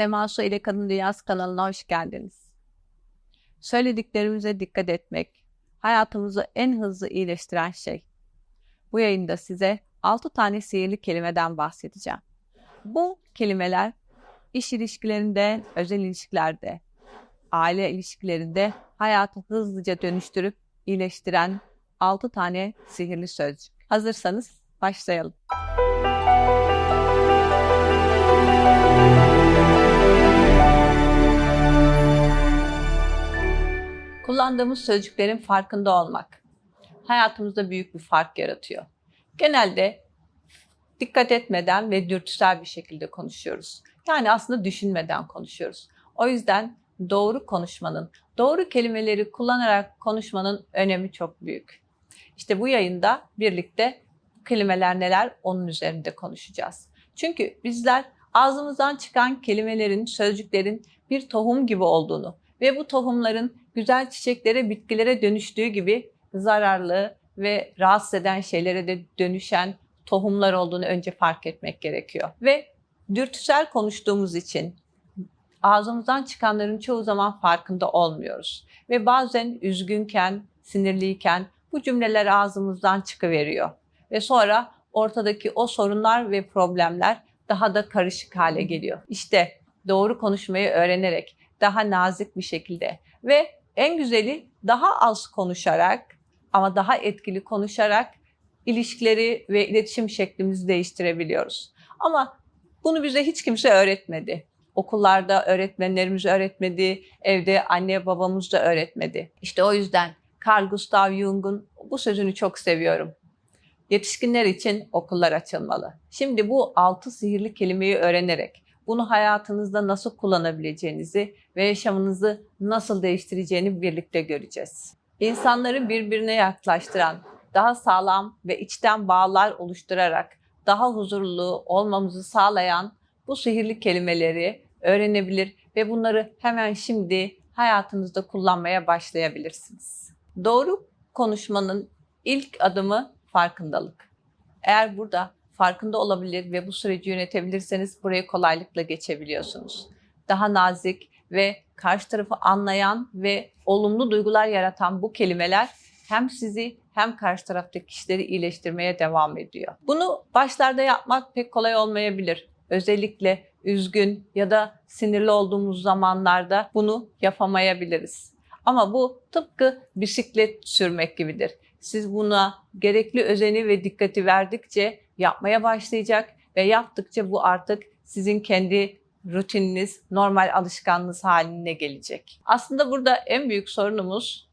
Sema Su ile Kadın Dünyası kanalına hoş geldiniz. Söylediklerimize dikkat etmek, hayatımızı en hızlı iyileştiren şey. Bu yayında size 6 tane sihirli kelimeden bahsedeceğim. Bu kelimeler iş ilişkilerinde, özel ilişkilerde, aile ilişkilerinde hayatı hızlıca dönüştürüp iyileştiren 6 tane sihirli sözcük. Hazırsanız başlayalım. Kullandığımız sözcüklerin farkında olmak hayatımızda büyük bir fark yaratıyor. Genelde dikkat etmeden ve dürtüsel bir şekilde konuşuyoruz. Yani aslında düşünmeden konuşuyoruz. O yüzden doğru konuşmanın, doğru kelimeleri kullanarak konuşmanın önemi çok büyük. İşte bu yayında birlikte kelimeler neler onun üzerinde konuşacağız. Çünkü bizler ağzımızdan çıkan kelimelerin, sözcüklerin bir tohum gibi olduğunu ve bu tohumların güzel çiçeklere, bitkilere dönüştüğü gibi zararlı ve rahatsız eden şeylere de dönüşen tohumlar olduğunu önce fark etmek gerekiyor. Ve dürtüsel konuştuğumuz için ağzımızdan çıkanların çoğu zaman farkında olmuyoruz. Ve bazen üzgünken, sinirliyken bu cümleler ağzımızdan çıkıveriyor. Ve sonra ortadaki o sorunlar ve problemler daha da karışık hale geliyor. İşte doğru konuşmayı öğrenerek daha nazik bir şekilde ve en güzeli daha az konuşarak ama daha etkili konuşarak ilişkileri ve iletişim şeklimizi değiştirebiliyoruz. Ama bunu bize hiç kimse öğretmedi. Okullarda öğretmenlerimiz öğretmedi, evde anne babamız da öğretmedi. İşte o yüzden Carl Gustav Jung'un bu sözünü çok seviyorum. Yetişkinler için okullar açılmalı. Şimdi bu altı sihirli kelimeyi öğrenerek bunu hayatınızda nasıl kullanabileceğinizi ve yaşamınızı nasıl değiştireceğini birlikte göreceğiz. İnsanları birbirine yaklaştıran, daha sağlam ve içten bağlar oluşturarak daha huzurlu olmamızı sağlayan bu sihirli kelimeleri öğrenebilir ve bunları hemen şimdi hayatınızda kullanmaya başlayabilirsiniz. Doğru konuşmanın ilk adımı farkındalık. Eğer burada farkında olabilir ve bu süreci yönetebilirseniz burayı kolaylıkla geçebiliyorsunuz. Daha nazik ve karşı tarafı anlayan ve olumlu duygular yaratan bu kelimeler hem sizi hem karşı taraftaki kişileri iyileştirmeye devam ediyor. Bunu başlarda yapmak pek kolay olmayabilir. Özellikle üzgün ya da sinirli olduğumuz zamanlarda bunu yapamayabiliriz. Ama bu tıpkı bisiklet sürmek gibidir. Siz buna gerekli özeni ve dikkati verdikçe yapmaya başlayacak ve yaptıkça bu artık sizin kendi rutininiz, normal alışkanlığınız haline gelecek. Aslında burada en büyük sorunumuz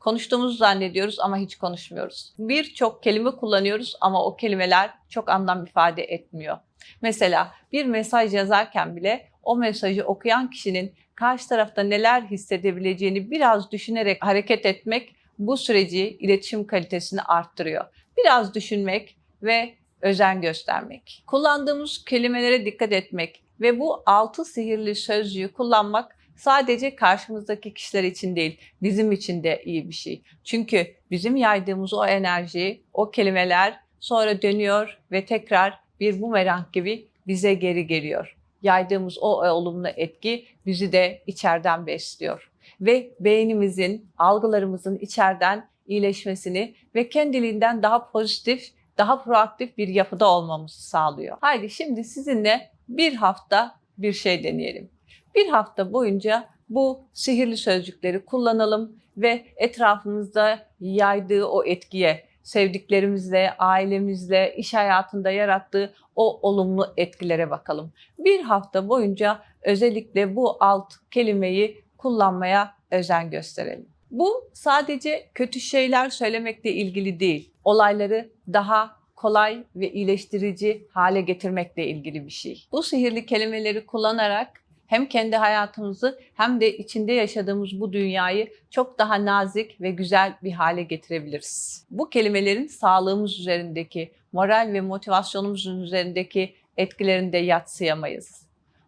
konuştuğumuzu zannediyoruz ama hiç konuşmuyoruz. Birçok kelime kullanıyoruz ama o kelimeler çok anlam ifade etmiyor. Mesela bir mesaj yazarken bile o mesajı okuyan kişinin karşı tarafta neler hissedebileceğini biraz düşünerek hareket etmek bu süreci, iletişim kalitesini arttırıyor. Biraz düşünmek ve özen göstermek. Kullandığımız kelimelere dikkat etmek ve bu altı sihirli sözcüğü kullanmak sadece karşımızdaki kişiler için değil, bizim için de iyi bir şey. Çünkü bizim yaydığımız o enerji, o kelimeler sonra dönüyor ve tekrar bir bumerang gibi bize geri geliyor. Yaydığımız o olumlu etki bizi de içeriden besliyor ve beynimizin, algılarımızın içeriden iyileşmesini ve kendiliğinden daha pozitif, daha proaktif bir yapıda olmamızı sağlıyor. Haydi şimdi sizinle bir hafta bir şey deneyelim. Bir hafta boyunca bu sihirli sözcükleri kullanalım ve etrafımızda yaydığı o etkiye, sevdiklerimizle, ailemizle, iş hayatında yarattığı o olumlu etkilere bakalım. Bir hafta boyunca özellikle bu alt kelimeyi kullanmaya özen gösterelim. Bu sadece kötü şeyler söylemekle ilgili değil. Olayları daha kolay ve iyileştirici hale getirmekle ilgili bir şey. Bu sihirli kelimeleri kullanarak hem kendi hayatımızı hem de içinde yaşadığımız bu dünyayı çok daha nazik ve güzel bir hale getirebiliriz. Bu kelimelerin sağlığımız üzerindeki, moral ve motivasyonumuzun üzerindeki etkilerini de yatsıyamayız.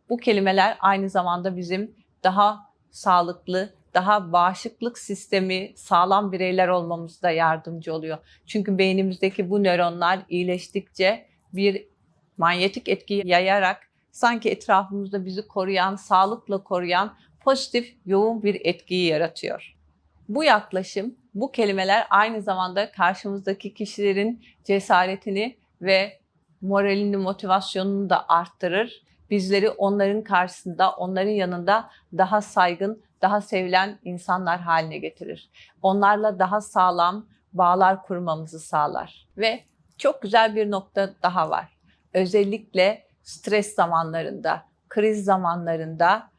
Bu kelimeler aynı zamanda bizim daha sağlıklı, daha bağışıklık sistemi sağlam bireyler olmamızda yardımcı oluyor. Çünkü beynimizdeki bu nöronlar iyileştikçe bir manyetik etki yayarak sanki etrafımızda bizi koruyan, sağlıkla koruyan pozitif, yoğun bir etkiyi yaratıyor. Bu yaklaşım, bu kelimeler aynı zamanda karşımızdaki kişilerin cesaretini ve moralini, motivasyonunu da arttırır. Bizleri onların karşısında, onların yanında daha saygın, daha sevilen insanlar haline getirir. Onlarla daha sağlam bağlar kurmamızı sağlar. Ve çok güzel bir nokta daha var. Özellikle stres zamanlarında, kriz zamanlarında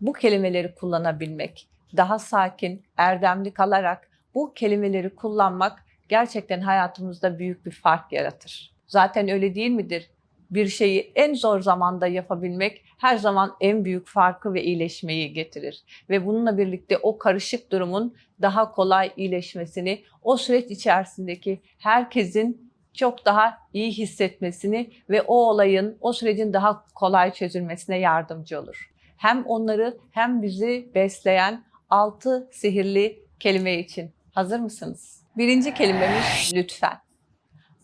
bu kelimeleri kullanabilmek, daha sakin, erdemli kalarak bu kelimeleri kullanmak gerçekten hayatımızda büyük bir fark yaratır. Zaten öyle değil midir? Bir şeyi en zor zamanda yapabilmek her zaman en büyük farkı ve iyileşmeyi getirir. Ve bununla birlikte o karışık durumun daha kolay iyileşmesini, o süreç içerisindeki herkesin çok daha iyi hissetmesini ve o olayın, o sürecin daha kolay çözülmesine yardımcı olur. Hem onları hem bizi besleyen altı sihirli kelime için. Hazır mısınız? Birinci kelimemiz lütfen.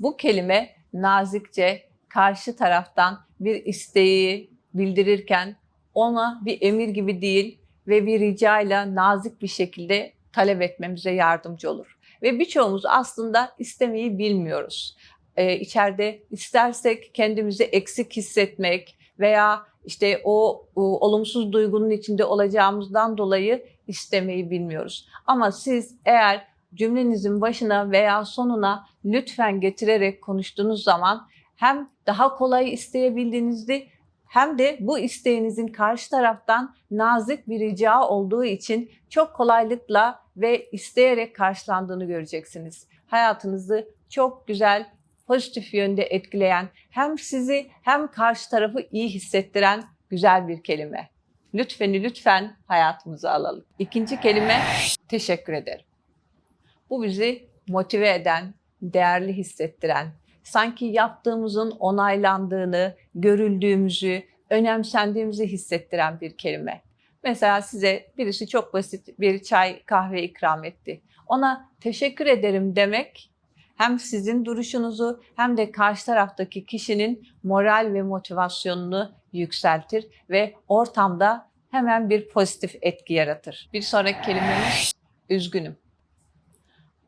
Bu kelime nazikçe karşı taraftan bir isteği bildirirken ona bir emir gibi değil ve bir ricayla nazik bir şekilde talep etmemize yardımcı olur. Ve birçoğumuz aslında istemeyi bilmiyoruz. Ee, içeride istersek kendimizi eksik hissetmek veya işte o, o olumsuz duygunun içinde olacağımızdan dolayı istemeyi bilmiyoruz. Ama siz eğer cümlenizin başına veya sonuna lütfen getirerek konuştuğunuz zaman hem daha kolay isteyebildiğinizi hem de bu isteğinizin karşı taraftan nazik bir rica olduğu için çok kolaylıkla ve isteyerek karşılandığını göreceksiniz. Hayatınızı çok güzel, pozitif yönde etkileyen, hem sizi hem karşı tarafı iyi hissettiren güzel bir kelime. Lütfeni lütfen hayatımıza alalım. İkinci kelime teşekkür ederim. Bu bizi motive eden, değerli hissettiren, sanki yaptığımızın onaylandığını, görüldüğümüzü, önemsendiğimizi hissettiren bir kelime. Mesela size birisi çok basit bir çay, kahve ikram etti. Ona teşekkür ederim demek hem sizin duruşunuzu hem de karşı taraftaki kişinin moral ve motivasyonunu yükseltir ve ortamda hemen bir pozitif etki yaratır. Bir sonraki kelimemiz üzgünüm.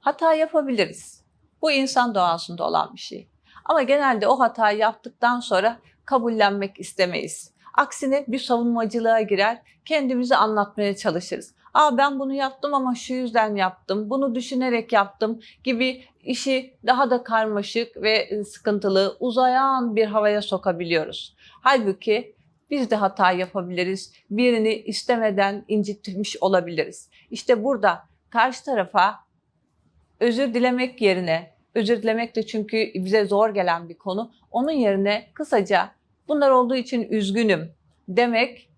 Hata yapabiliriz. Bu insan doğasında olan bir şey. Ama genelde o hatayı yaptıktan sonra kabullenmek istemeyiz. Aksine bir savunmacılığa girer, kendimizi anlatmaya çalışırız. Aa ben bunu yaptım ama şu yüzden yaptım, bunu düşünerek yaptım gibi işi daha da karmaşık ve sıkıntılı, uzayan bir havaya sokabiliyoruz. Halbuki biz de hata yapabiliriz. Birini istemeden incitmiş olabiliriz. İşte burada karşı tarafa özür dilemek yerine, özür dilemek de çünkü bize zor gelen bir konu, onun yerine kısaca bunlar olduğu için üzgünüm demek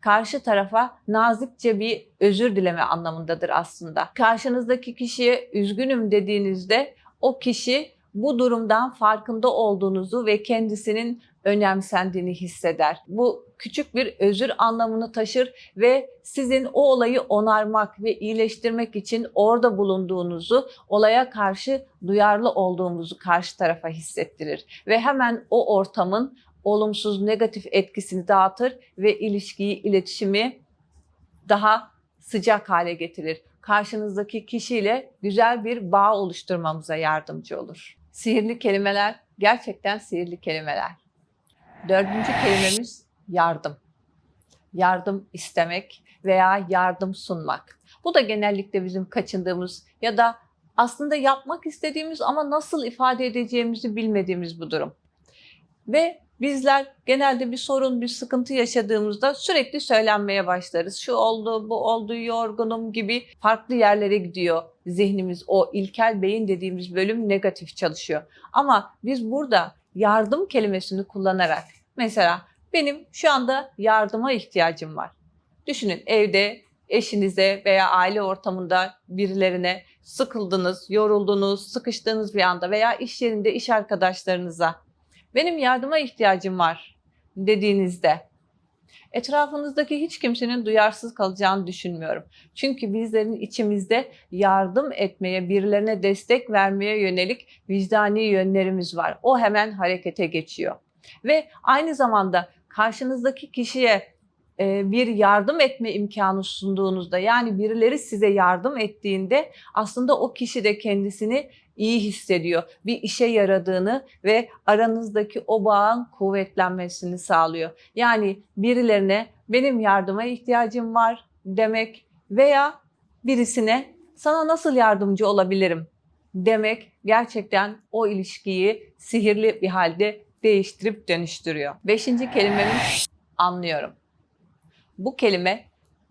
karşı tarafa nazikçe bir özür dileme anlamındadır aslında. Karşınızdaki kişiye üzgünüm dediğinizde o kişi bu durumdan farkında olduğunuzu ve kendisinin önemsendiğini hisseder. Bu küçük bir özür anlamını taşır ve sizin o olayı onarmak ve iyileştirmek için orada bulunduğunuzu, olaya karşı duyarlı olduğumuzu karşı tarafa hissettirir ve hemen o ortamın olumsuz, negatif etkisini dağıtır ve ilişkiyi, iletişimi daha sıcak hale getirir. Karşınızdaki kişiyle güzel bir bağ oluşturmamıza yardımcı olur. Sihirli kelimeler gerçekten sihirli kelimeler. Dördüncü kelimemiz yardım. Yardım istemek veya yardım sunmak. Bu da genellikle bizim kaçındığımız ya da aslında yapmak istediğimiz ama nasıl ifade edeceğimizi bilmediğimiz bu durum. Ve bizler genelde bir sorun, bir sıkıntı yaşadığımızda sürekli söylenmeye başlarız. Şu oldu, bu oldu, yorgunum gibi farklı yerlere gidiyor zihnimiz. O ilkel beyin dediğimiz bölüm negatif çalışıyor. Ama biz burada yardım kelimesini kullanarak mesela benim şu anda yardıma ihtiyacım var. Düşünün evde eşinize veya aile ortamında birilerine sıkıldınız, yoruldunuz, sıkıştığınız bir anda veya iş yerinde iş arkadaşlarınıza benim yardıma ihtiyacım var dediğinizde etrafınızdaki hiç kimsenin duyarsız kalacağını düşünmüyorum. Çünkü bizlerin içimizde yardım etmeye, birilerine destek vermeye yönelik vicdani yönlerimiz var. O hemen harekete geçiyor. Ve aynı zamanda karşınızdaki kişiye bir yardım etme imkanı sunduğunuzda yani birileri size yardım ettiğinde aslında o kişi de kendisini iyi hissediyor. Bir işe yaradığını ve aranızdaki o bağın kuvvetlenmesini sağlıyor. Yani birilerine benim yardıma ihtiyacım var demek veya birisine sana nasıl yardımcı olabilirim demek gerçekten o ilişkiyi sihirli bir halde değiştirip dönüştürüyor. Beşinci kelimemiz anlıyorum. Bu kelime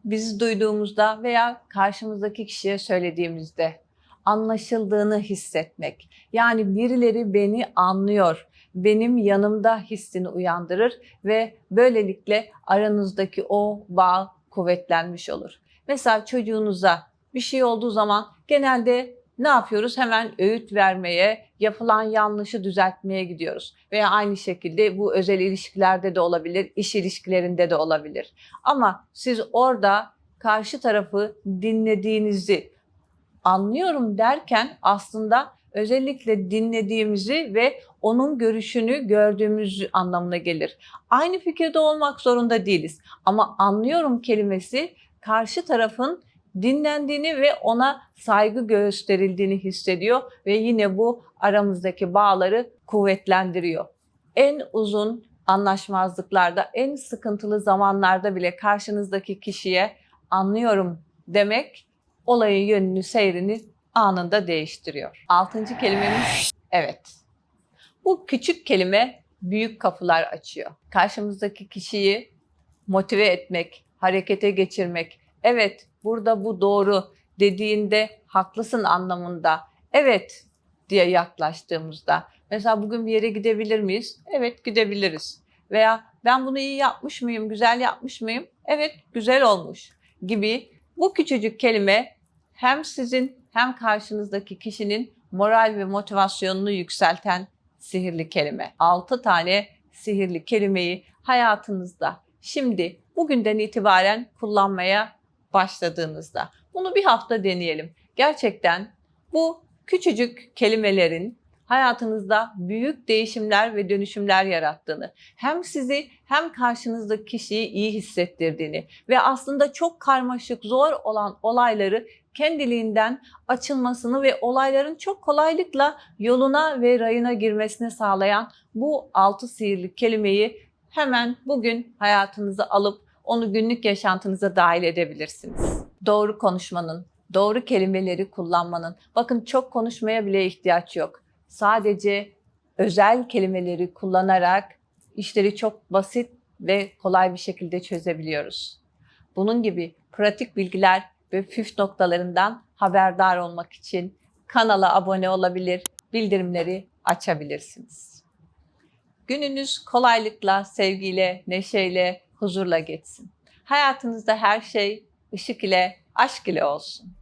bizi duyduğumuzda veya karşımızdaki kişiye söylediğimizde anlaşıldığını hissetmek. Yani birileri beni anlıyor, benim yanımda hissini uyandırır ve böylelikle aranızdaki o bağ kuvvetlenmiş olur. Mesela çocuğunuza bir şey olduğu zaman genelde ne yapıyoruz? Hemen öğüt vermeye, yapılan yanlışı düzeltmeye gidiyoruz. Veya aynı şekilde bu özel ilişkilerde de olabilir, iş ilişkilerinde de olabilir. Ama siz orada karşı tarafı dinlediğinizi anlıyorum derken aslında özellikle dinlediğimizi ve onun görüşünü gördüğümüz anlamına gelir. Aynı fikirde olmak zorunda değiliz. Ama anlıyorum kelimesi karşı tarafın dinlendiğini ve ona saygı gösterildiğini hissediyor ve yine bu aramızdaki bağları kuvvetlendiriyor. En uzun anlaşmazlıklarda, en sıkıntılı zamanlarda bile karşınızdaki kişiye anlıyorum demek olayın yönünü, seyrini anında değiştiriyor. Altıncı kelimemiz evet. Bu küçük kelime büyük kapılar açıyor. Karşımızdaki kişiyi motive etmek, harekete geçirmek, evet burada bu doğru dediğinde haklısın anlamında evet diye yaklaştığımızda mesela bugün bir yere gidebilir miyiz? Evet gidebiliriz. Veya ben bunu iyi yapmış mıyım, güzel yapmış mıyım? Evet güzel olmuş gibi bu küçücük kelime hem sizin hem karşınızdaki kişinin moral ve motivasyonunu yükselten sihirli kelime. 6 tane sihirli kelimeyi hayatınızda şimdi bugünden itibaren kullanmaya başladığınızda bunu bir hafta deneyelim. Gerçekten bu küçücük kelimelerin hayatınızda büyük değişimler ve dönüşümler yarattığını, hem sizi hem karşınızdaki kişiyi iyi hissettirdiğini ve aslında çok karmaşık, zor olan olayları kendiliğinden açılmasını ve olayların çok kolaylıkla yoluna ve rayına girmesini sağlayan bu altı sihirli kelimeyi hemen bugün hayatınıza alıp onu günlük yaşantınıza dahil edebilirsiniz. Doğru konuşmanın, doğru kelimeleri kullanmanın, bakın çok konuşmaya bile ihtiyaç yok. Sadece özel kelimeleri kullanarak işleri çok basit ve kolay bir şekilde çözebiliyoruz. Bunun gibi pratik bilgiler ve püf noktalarından haberdar olmak için kanala abone olabilir, bildirimleri açabilirsiniz. Gününüz kolaylıkla, sevgiyle, neşeyle, huzurla geçsin. Hayatınızda her şey ışık ile, aşk ile olsun.